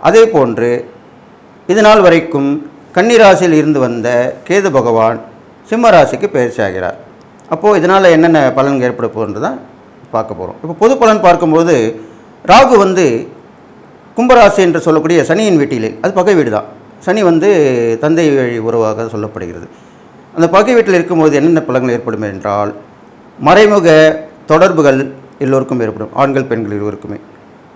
அதே போன்று இது நாள் வரைக்கும் கன்னிராசியில் இருந்து வந்த கேது பகவான் சிம்மராசிக்கு பயிற்சி ஆகிறார் அப்போது இதனால் என்னென்ன பலன்கள் ஏற்பட போகிறது தான் பார்க்க போகிறோம் இப்போ பொது பலன் பார்க்கும்போது ராகு வந்து கும்பராசி என்று சொல்லக்கூடிய சனியின் வீட்டிலே அது பகை வீடு தான் சனி வந்து தந்தை வழி உறவாக சொல்லப்படுகிறது. அந்த பகை வீட்டில் இருக்கும்போது என்னென்ன பலன்கள் ஏற்படும் என்றால் மறைமுக தொடர்புகள் எல்லோருக்கும் ஏற்படும். ஆண்கள் பெண்கள் இருவருக்குமே.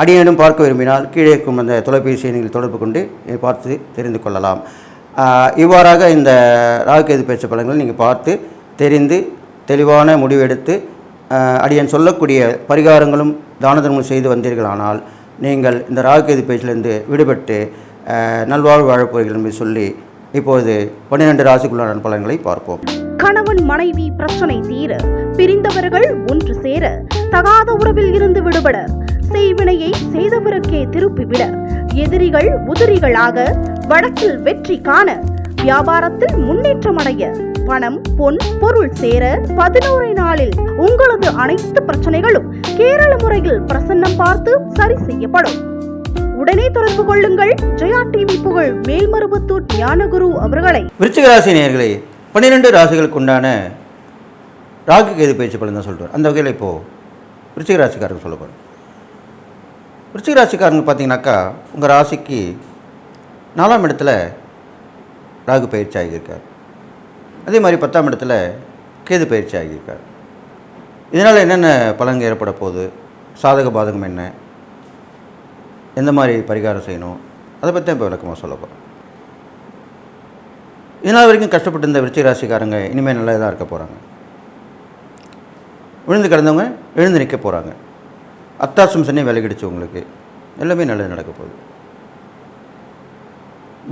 அடியேனும் பார்க்க விரும்பினால் கீழே இருக்கும் அந்த தொலைபேசி எண்ணில் தொடர்பு கொண்டு பார்த்து தெரிந்து கொள்ளலாம். இவ்வாறாக இந்த ராகுகேது பேச்சு பலன்களை நீங்கள் பார்த்து தெரிந்து தெளிவான முடிவெடுத்து அடியன் சொல்லக்கூடிய பரிகாரங்களும் தான தர்மம் செய்து வந்தீர்களானால் நீங்கள் இந்த ராகுகேது பேச்சிலிருந்து விடுபட்டு நல்வாழ்வு வாழப்போகிறீர்கள் என்று சொல்லி இப்போது பன்னிரெண்டு ராசிக்குள்ளான பலன்களை பார்ப்போம். கணவன் மனைவி பிரச்சனை தீர பிரிந்தவர்கள் ஒன்று சேர தகாத உறவில் இருந்து விடுபட செய்வினையை செய்தவருக்கே திருப்பிவிட. எதிரிகள் உதிரிகளாக வடக்கில் வெற்றி காண வியாபாரத்தில் முன்னேற்றம் அடைய பணம் பொன் பொருள் சேர பதினோரு நாளில் உங்களது அனைத்து பிரச்சனைகளும் கேரள முறையில் பிரசன்னம் பார்த்து சரி செய்யப்படும். உடனே தொடர்பு கொள்ளுங்கள். ஜெயா டிவி புகழ் மேல்மருவத்தூர் ஞானகுரு அவர்களை. விருச்சிக ராசி நேயர்களே பன்னிரெண்டு ராசிகளுக்கு உண்டான ராகு கேது பயிற்சி பலன் தான் சொல்கிறார் அந்த வகையில் இப்போது விருச்சிக ராசிக்காரங்க சொல்ல போகிறேன் விருச்சிக ராசிக்காரங்க பார்த்தீங்கன்னாக்கா உங்கள் ராசிக்கு நாலாம் இடத்துல ராகு பயிற்சி ஆகியிருக்கார். அதே மாதிரி பத்தாம் இடத்துல கேது பயிற்சி ஆகியிருக்கார். இதனால் என்னென்ன பலன்கள் ஏற்பட போகுது? சாதக பாதகம் என்ன? எந்த மாதிரி பரிகாரம் செய்யணும்? அதை பற்றி இப்போ விளக்கமாக சொல்ல போகிறோம் இதனால் வரைக்கும் கஷ்டப்பட்டு இருந்த விருச்சிக ராசிக்காரங்க இனிமேல் நல்லா தான் இருக்க போகிறாங்க விழுந்து கிடந்தவங்க எழுந்து நிற்க போகிறாங்க அத்தாசம் சனி விலகிடுச்சு உங்களுக்கு. எல்லாமே நல்லது நடக்க போகுது.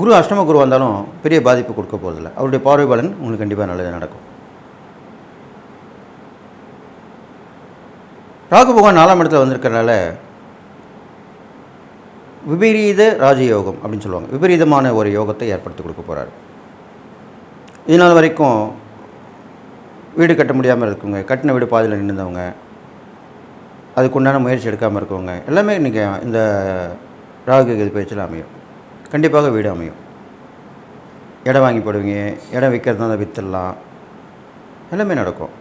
குரு அஷ்டம குரு வந்தாலும் பெரிய பாதிப்பு கொடுக்க போகிறதில்ல அவருடைய பார்வை பலன் உங்களுக்கு கண்டிப்பாக நல்லது நடக்கும். ராகு பகவான் நாலாம் இடத்துல வந்திருக்கிறனால விபரீத ராஜயோகம் அப்படின்னு சொல்லுவாங்க. விபரீதமான ஒரு யோகத்தை ஏற்படுத்தி கொடுக்க போகிறாரு இதனால் வரைக்கும் வீடு கட்ட முடியாமல் இருக்குங்க கட்டின வீடு பாதியில் நின்றுந்தவங்க அதுக்குண்டான முயற்சி எடுக்காமல் இருக்கவங்க. எல்லாமே இன்றைக்கி இந்த ராகு கேது பேச்சில் அமையும். கண்டிப்பாக வீடு அமையும். இடம் வாங்கி போடுவீங்க. இடம் விற்கிறது தான் விற்றுடலாம் எல்லாமே நடக்கும்.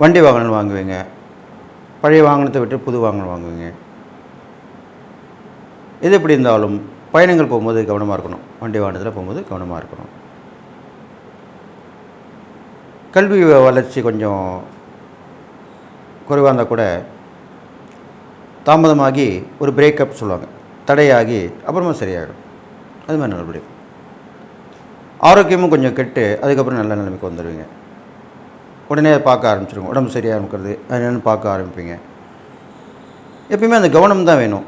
வண்டி வாகனம் வாங்குவீங்க. பழைய வாகனத்தை விட்டு புது வாகனம் வாங்குவீங்க. எது எப்படி இருந்தாலும் பயணங்கள் போகும்போது கவனமாக இருக்கணும். வண்டி வாகனத்தில் போகும்போது கவனமாக இருக்கணும். கல்வி வளர்ச்சி கொஞ்சம் குறைவாக இருந்தால் கூட தாமதமாகி ஒரு பிரேக்கப் சொல்லுவாங்க. தடையாகி அப்புறமா சரியாகிடும் அது மாதிரி நல்லபடி ஆரோக்கியமும் கொஞ்சம் கெட்டு அதுக்கப்புறம் நல்ல நிலைமைக்கு வந்துடுவீங்க. உடனே அதை பார்க்க ஆரம்பிச்சிருங்க உடம்பு சரியாக இருக்கிறது என்னென்னு பார்க்க ஆரம்பிப்பீங்க. எப்பயுமே அந்த கவனம் தான் வேணும்.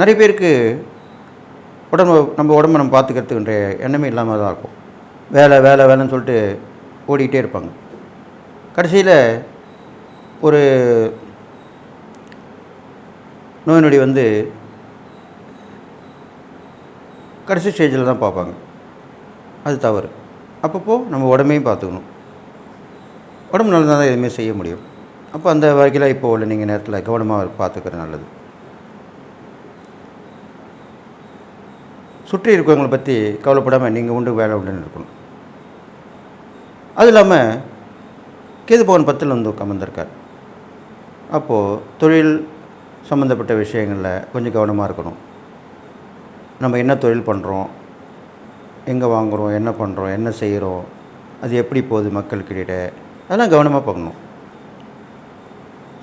நிறைய பேருக்கு உடம்பு நம்ம உடம்பு நம்ம பார்த்துக்கிறதுக்குன்ற எண்ணமே இல்லாமல் தான் இருக்கும். வேலை வேலை வேலைன்னு சொல்லிட்டு ஓடிக்கிட்டே இருப்பாங்க. கடைசியில் ஒரு நோய் நொடி வந்து கடைசி ஸ்டேஜில் தான் பார்ப்பாங்க. அது தவறு. அப்பப்போ நம்ம உடம்பையும் பார்த்துக்கணும். உடம்பு நல்லா தான் எதுவுமே செய்ய முடியும். அப்போ அந்த வகையில் இப்போ உள்ள நீங்கள் நேரத்தில் கவனமாக பார்த்துக்கிறது நல்லது. சுற்றி இருக்கவங்களை பற்றி கவலைப்படாமல் நீங்கள் உண்டு வேலை உண்டுன்னு இருக்கணும். அது இல்லாமல் கேதுபவன் பத்தில் வந்து உட்காந்துருக்கார் அப்போது தொழில் சம்மந்தப்பட்ட விஷயங்களில் கொஞ்சம் கவனமாக இருக்கணும். நம்ம என்ன தொழில் பண்ணுறோம் எங்கே வாங்குகிறோம் என்ன பண்ணுறோம் என்ன செய்கிறோம் அது எப்படி போகுது மக்களுக்கிட்ட அதெல்லாம் கவனமாக பார்க்கணும்.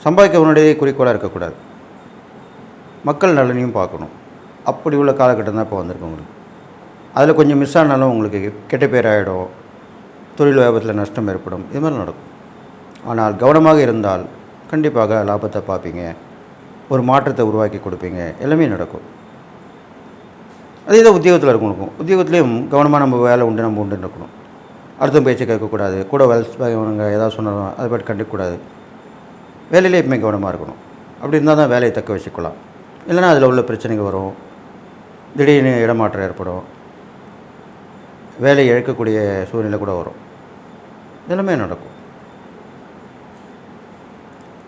சம்பாதிக்க உன்னுடைய குறிக்கோளாக இருக்கக்கூடாது. மக்கள் நலனையும் பார்க்கணும். அப்படி உள்ள காலகட்டம் தான் இப்போ வந்திருக்கு உங்களுக்கு. அதில் கொஞ்சம் மிஸ் ஆனாலும் உங்களுக்கு கெட்ட பேர் ஆகிடும் தொழில் வியாபாரத்தில் நஷ்டம் ஏற்படும். இது மாதிரி நடக்கும். ஆனால் கவனமாக இருந்தால் கண்டிப்பாக லாபத்தை பார்ப்பீங்க. ஒரு மாற்றத்தை உருவாக்கி கொடுப்பீங்க. எல்லாமே நடக்கும். அதே தான் உத்தியோகத்தில் இருக்கணும் உத்தியோகத்துலேயும் கவனமாக நம்ம வேலை உண்டு நம்ம உண்டுன்னு இருக்கணும். அர்த்தம் பேச்சு கேட்கக்கூடாது. கூட வேலை செய்றவங்க ஏதாவது சொன்னாலும் அதை பற்றி கண்டுக்கக்கூடாது. வேலையிலே எப்பவுமே கவனமாக இருக்கணும். அப்படி இருந்தால் தான் வேலையை தக்க வச்சுக்கலாம். இல்லைன்னா அதில் உள்ள பிரச்சனைகள் வரும். திடீர்னு இடமாற்றம் ஏற்படும். வேலையை இழக்கக்கூடிய சூழ்நிலை கூட வரும். இதெல்லாமே நடக்கும்.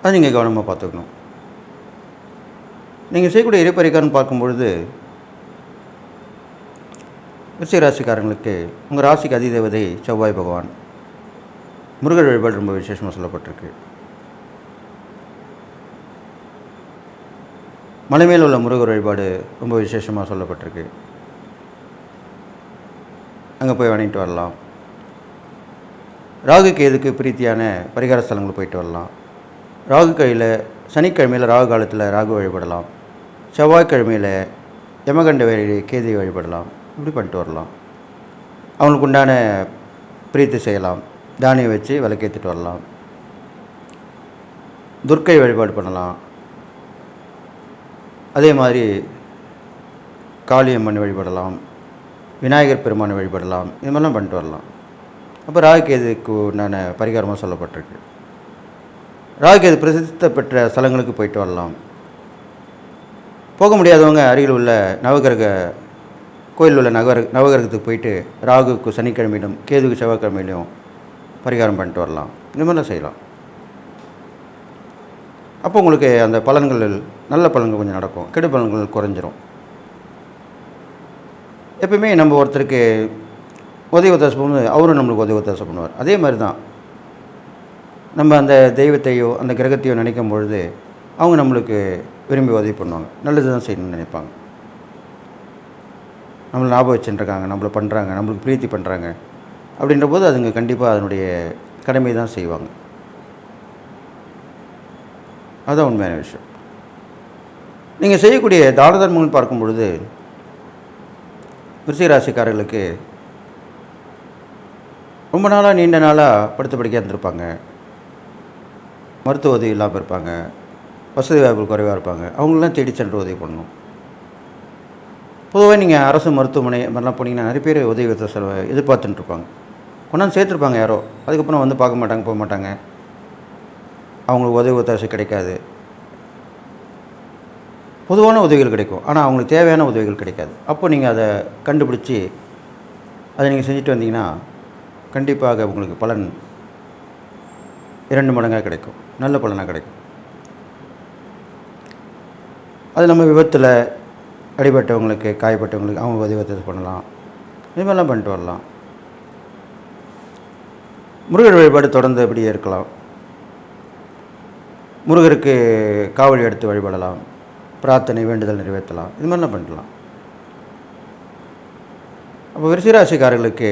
அது நீங்கள் கவனமாக பார்த்துக்கணும். நீங்கள் செய்யக்கூடிய இறைப்பறிக்காரன் பார்க்கும்பொழுது விருச்சிக ராசிக்காரங்களுக்கு உங்கள் ராசிக்கு அதிதேவதை செவ்வாய் பகவான் முருகர் வழிபாடு ரொம்ப விசேஷமாக சொல்லப்பட்டிருக்கு. மலை மேல் உள்ள முருகர் வழிபாடு ரொம்ப விசேஷமாக சொல்லப்பட்டிருக்கு. அங்கே போய் வணங்கிட்டு வரலாம். ராகுக்கு எதுக்கு பிரீத்தியான பரிகார ஸ்தலங்கள் போயிட்டு வரலாம். ராகு கையில் சனிக்கிழமையில் ராகு காலத்தில் ராகு வழிபடலாம். செவ்வாய்க்கிழமையில் யமகண்ட வேலையில் கேதியை வழிபடலாம். இப்படி பண்ணிட்டு வரலாம். அவங்களுக்கு உண்டான பிரீத்தி செய்யலாம். தானியம் வச்சு விளக்கேற்றிட்டு வரலாம். துர்க்கை வழிபாடு பண்ணலாம். அதே மாதிரி காளியம்மன் வழிபடலாம். விநாயகர் பெருமானை வழிபடலாம். இது மாதிரிலாம் பண்ணிட்டு வரலாம். அப்போ ராகுகேதுக்கு உண்டான பரிகாரமாக சொல்லப்பட்டிருக்கு. ராகுகேது பிரசித்த பெற்ற ஸ்தலங்களுக்கு போயிட்டு வரலாம். போக முடியாதவங்க அருகில் உள்ள நவகிரக கோயில் உள்ள நகர நவகிரகத்துக்கு போயிட்டு ராகுக்கு சனிக்கிழமையிலும் கேதுக்கு செவ்வாய்க்கிழமையிலும் பரிகாரம் பண்ணிட்டு வரலாம். இந்த மாதிரிலாம் செய்யலாம். அப்போ உங்களுக்கு அந்த பலன்கள் நல்ல பலன்கள் கொஞ்சம் நடக்கும். கெடு பலன்கள் குறைஞ்சிரும். எப்பயுமே நம்ம ஒருத்தருக்கு உதவி ஒத்தாசம் பண்ணும்போது அவரும் நம்மளுக்கு உதவி ஒத்தாசம் பண்ணுவார். அதே மாதிரி தான். நம்ம அந்த தெய்வத்தையோ அந்த கிரகத்தையோ நினைக்கும் பொழுது அவங்க நம்மளுக்கு விரும்பி உதவி பண்ணுவாங்க. நல்லது தான் செய்யணும்னு நினைப்பாங்க. நம்மளை ஞாபகம் வச்சுட்டுருக்காங்க நம்மளை பண்ணுறாங்க நம்மளுக்கு பிரீத்தி பண்ணுறாங்க அப்படின்ற போது அதுங்க கண்டிப்பாக அதனுடைய கடமை தான் செய்வாங்க. அதுதான் உண்மையான விஷயம். நீங்கள் செய்யக்கூடிய தான தர்மங்கள் பார்க்கும் பொழுது ராசிக்காரர்களுக்கு ரொம்ப நாளாக நீண்ட நாளாக படுத்த படிக்க இருந்திருப்பாங்க. மருத்துவ உதவி இல்லாமல் இருப்பாங்க வசதி வாய்ப்புகள் குறைவாக இருப்பாங்க. அவங்களெலாம் தேடி சென்று உதவி பண்ணணும். பொதுவாக நீங்கள் அரசு மருத்துவமனை மாதிரிலாம் போனீங்கன்னா நிறைய பேர் உதவி செலவு எதிர்பார்த்துட்டு இருப்பாங்க. கொண்டாந்து சேர்த்துருப்பாங்க யாரோ. அதுக்கப்புறம் வந்து பார்க்க மாட்டாங்க போக மாட்டாங்க. அவங்களுக்கு உதவி ஒத்தாசை கிடைக்காது. பொதுவான உதவிகள் கிடைக்கும். ஆனால் அவங்களுக்கு தேவையான உதவிகள் கிடைக்காது. அப்போ நீங்கள் அதை கண்டுபிடிச்சி அதை நீங்கள் செஞ்சுட்டு வந்தீங்கன்னா கண்டிப்பாக உங்களுக்கு பலன் இரண்டு மடங்காக கிடைக்கும். நல்ல பலனாக கிடைக்கும். அது நம்ம விபத்தில் அடிபட்டவங்களுக்கு காயப்பட்டவங்களுக்கு அவங்க உதவி பண்ணலாம். இது மாதிரிலாம் பண்ணிட்டு வரலாம். முருகர் வழிபாடு தொடர்ந்து அப்படியே இருக்கலாம். முருகருக்கு காவடி எடுத்து வழிபடலாம். பிரார்த்தனை வேண்டுதல் நிறைவேற்றலாம். இது மாதிரிலாம் பண்ணலாம் அப்போ விருசிராசிக்காரர்களுக்கு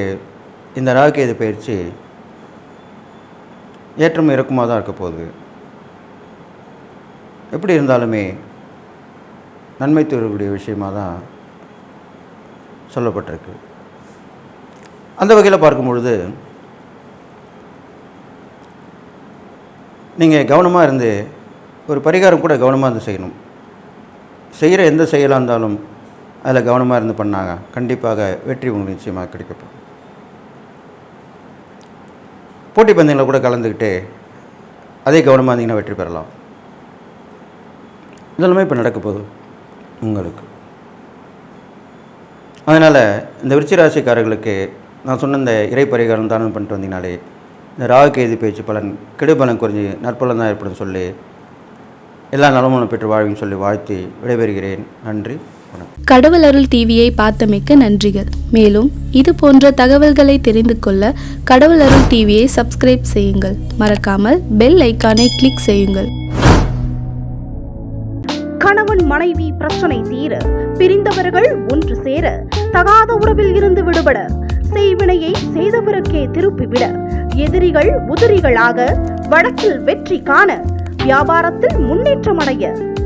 இந்த ராகுகேது பயிற்சி ஏற்றம் இறக்கமாக தான் இருக்க போகுது. எப்படி இருந்தாலுமே நன்மை தரக்கூடிய விஷயமாக தான் சொல்லப்பட்டிருக்கு. அந்த வகையில் பார்க்கும் பொழுது நீங்கள் கவனமாக இருந்து ஒரு பரிகாரம் கூட கவனமாக இருந்து செய்யணும். செய்கிற எந்த செயலாக இருந்தாலும் அதில் கவனமாக இருந்து பண்ணாங்க கண்டிப்பாக வெற்றி உங்களுக்கு நிச்சயமாக கிடைக்கப்படும் போட்டி பந்தயங்களில் கூட கலந்துக்கிட்டு அதே கவனமாக இருந்தீங்கன்னா வெற்றி பெறலாம். இதெல்லாமே இப்போ நடக்க போகுது உங்களுக்கு. அதனால் இந்த விருச்சிராசிக்காரர்களுக்கு நான் சொன்ன இந்த இறை பரிகாரம் தானம் பண்ணிட்டு வந்தீங்கனாலே இந்த ராகு கேது பேச்சு பலன் கெடுபலன் குறைஞ்சி நற்பலன் தான் ஏற்படும் சொல்லி எல்லா நலமும் பெற்று வாழ்வின்னு சொல்லி வாழ்த்தி விடைபெறுகிறேன். நன்றி. கடவுள் அருள் டிவியை பார்த்தமைக்க நன்றிகள். மேலும் இது போன்ற தகவல்களை தெரிந்து கொள்ள கடவுள் அருள் டிவியை சப்ஸ்கிரைப் செய்யுங்கள். மறக்காமல் பெல் ஐக்கானை கிளிக் செய்யுங்கள். கணவன் மனைவி பிரச்சனை தீர பிரிந்தவர்கள் ஒன்று சேர தகாத உறவில் இருந்து விடுபட செய்வினையை செய்தவருக்கே திருப்பிவிட எதிரிகள் உதிரிகளாக வழக்கில் வெற்றி காண வியாபாரத்தில் முன்னேற்றம் அடைய